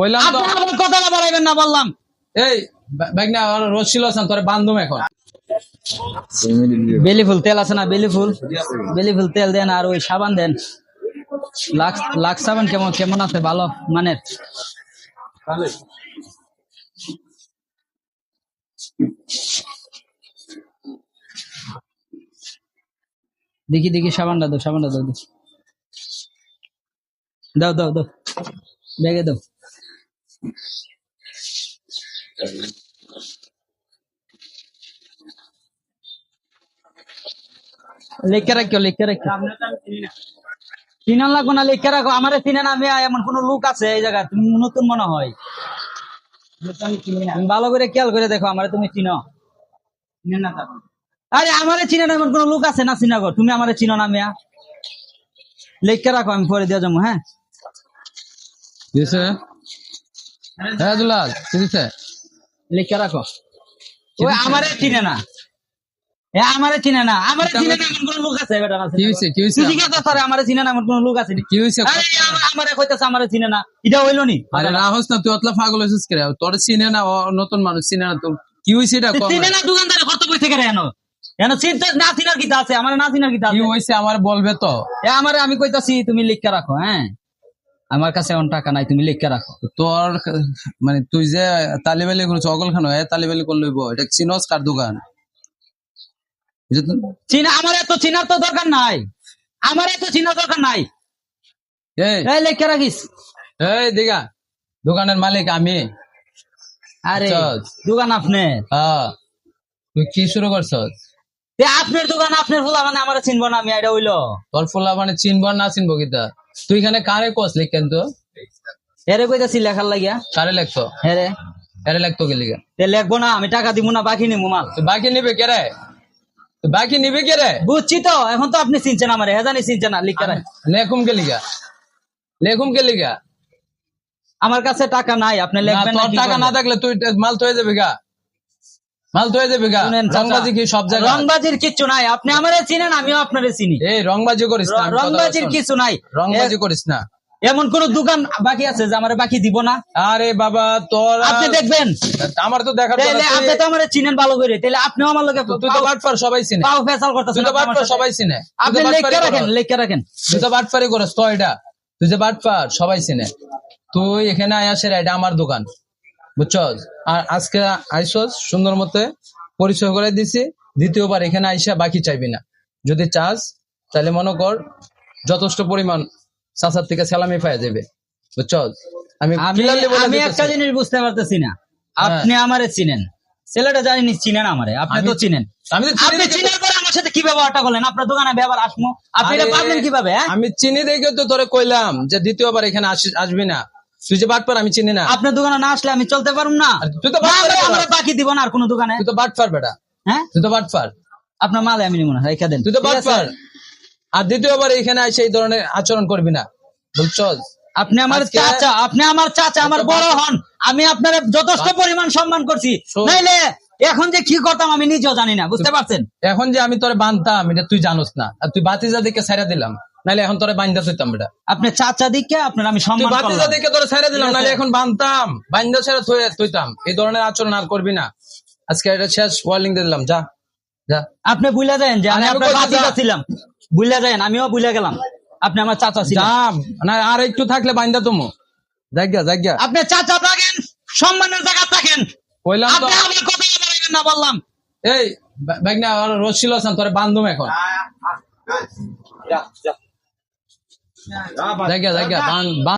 কইলাম তো আপনি আমার কথা বাড়াইবেন না বললাম। এই ব্যাগ না রসি লসান তোরে এখন। বেলি ফুল তেল আছে না বেলি ফুল? বেলি ফুল তেল দেন আর ওই সাবান দেন। লাক্স লাক্স সাবান কেমন কেমন আছে? ভালো মানের? দেখি দেখি সাবানটা দাও সাবানটা দাও দেখি। দাও দাও দাও। ব্যাগে দাও। লিখে রাখো লিখে রাখো চিনান লাগবো না, লিখে রাখো। আমার চিনে না আমি এমন কোন লোক আছে এই জায়গায়, তুমি নতুন মনে হয়। ভালো করে খেয়াল করে দেখো, আমার তুমি চিনো। আরে, আমারে চিনে না এমন কোন লোক আছে না চিনা গো? তুমি আমারে চিনো না মিয়া। লিখে রাখো, আমি পরে দিয়ে যাব হ্যাঁ? হ্যাঁ দুলাল দিছে লিখে রাখো? ওই আমারে চিনে না। আমারে চিনে না। আমারে চিনে না এমন কোন লোক আছে? বেটা কি হইছে কি হইছে? তুই জিজ্ঞাসা করে আমারে চিনে না এমন কোন লোক আছে? কি হইছে? আরে আমার- আমারে কইতাছে আমারে চিনে না। এটা হইল নি? আরে না হস না তুই অতলা পাগল হইছিস কে তোর চিনে না নতুন মানুষ চিনে না তো কি হইছে এটা কম চিনে না দোকানদারে কত বই থেকে এনো? এনো চিনতে না চিনার কিতা আছে? আমার না চিনার কিতা কি আছে? হইছে আমার বলবে তো। এ আমারে আমি কইতাছি তুমি লিখকে রাখো হ্যাঁ? আমার কাছে এখন টাকা নাই তুমি লিখকে রাখো। তোর মানে তুই যে তালিবালি করছ অগল খানো তালিবালি কর লইব এটা চিনস কার দোকান? চিনা আমার এত চিনার তো দরকার নাই। আমার এত চিনার দরকার নাই। এই লিখকে রাখিস। এই দিগা দোকানের মালিক আমি। আরে আচ্ছা। দোকান আপনার হ্যাঁ। তুই কি শুরু করছস? তে আপনার দোকান আপনার ফুলা মানে আমার চিনবো না আমি এটা হইল। তোর ফুলা মানে চিনব না চিনবো কিতা? তুই এখানে কারে কস লিখ কিন্তু হেরে কইতাছি লেখার লাগিয়া। কারে লেখতো হেরে কারে লেখতো কে লিখা? তে লেখবো না আমি টাকা দিব না বাকি নিবো মাল। তুই বাকি নিবে কে রে বাকি নিবে কে রে বুঝছি তো এখন তো আপনি চিনছেন আমার হেজানি চিনছেন না লিখে রাখ লেখুম কে লিখা? লেখুম কে লিখা? আমার কাছে টাকা নাই আপনি লিখবেন না টাকা না থাকলে তুই মাল তো হয়ে যাবে গা। মাল তো যাবে গা। রংবাজি কি সব জায়গায়? রংবাজির কিচ্ছু নাই। আপনি আমারে চিনেন আমিও আপনারে চিনি। এই রংবাজি করিস না রংবাজির কিছু নাই। রংবাজি করিস না। এমন কোন দোকান বাকি আছে যে আমারে বাকি দিব না? আরে বাবা তোর আপনি দেখবেন। আমার তো দেখার তাহলে আপনি তো আমারে চিনেন ভালো করে। তাহলে আপনিও আমার লোকে তুই তো বাটফার সবাই চিনে। পাও ফেসাল করতেছেন তুই তো বাটফার সবাই চিনে। আপনি তো লিখে বাটফারি রাখেন করস। লিখে রাখেন। তুই তো বাটফারি করস তো এটা। তুই যে বাটফার সবাই চিনে। তুই এখানে আয়াসের এটা আমার দোকান। বুঝছস? আর আজকে আইসস সুন্দর মতে পরিচয় করে দিছি দ্বিতীয়বার এখানে আইসা বাকি চাইবি না। যদি চাস তাহলে মনে কর যথেষ্ট পরিমাণ চাচার থেকে সালামি পাওয়া যাবে। বুঝছস? আমি আমি। একটা জিনিস বুঝতে পারতেছি না। আপনি আমারে চিনেন। ছেলেটা জানি চিনেন আমারে। আপনি তো চিনেন। আমি তো আপনি পরে আমার সাথে কি ব্যবহারটা করলেন? আপনার দোকানে ব্যবহার আসব আপনি এটা আরে, কীভাবে হ্যাঁ? আমি চিনি দেখে তো তোরে কইলাম যে দ্বিতীয়বার এখানে আসবি না। তুই যে বাটপার আমি চিনি না। আপনার দোকানে না আসলে আমি চলতে পারুম না। তুই তো আমরা- বাকি দিব না আর কোনো দোকানে। তুই তো বাটপার বেটা। হ্যাঁ? তুই তো বাটপার আপনার মালে আমি নিব না রেখে দেন। তুই তো? বাটপার আর দ্বিতীয়বার এখানে এসে এই ধরনের আচরণ করবি না। আপনি আমার চাচা আপনি আমার চাচা আমার বড় হন। আমি আপনার যথেষ্ট পরিমাণ সম্মান করছি। নাইলে এখন যে কি করতাম আমি নিজেও জানি না বুঝতে পারছেন? এখন যে আমি তোরে বানতাম এটা তুই জানোস না। আর তুই বাতিজা দিকে ছাইরা দিলাম। নাহলে এখন তোরে বান্ধা তুইতাম বেটা। আপনি চাচা দিকে আপনার আমি তুই সম্মান করলাম। দিকে তোরে ছাইরা দিলাম নাহলে এখন বানতাম। বান্ধা ছেড়ে থুয়ে তুইতাম এই ধরনের আচরণ আর করবি না। আজকে এটা শেষ ওয়ার্নিং দিয়ে দিলাম যা। যা। আপনি বুঝলে যান যে আমি আপনার যা? ছিলাম। বুঝলে যান আমিও বুঝলে গেলাম। আপনি আমার চাচা ছিলাম না আর একটু থাকলে বান্ধা তুমি। জায়গা জায়গা আপনি চাচা থাকেন সম্মানের জায়গা থাকেন কইলাম তো। আপনি আমার কথা না বললাম। এই ব্যাগ না রসি লসান তোরে বান্ধুম এখন। জায়গা জায়গা 来个来个，帮帮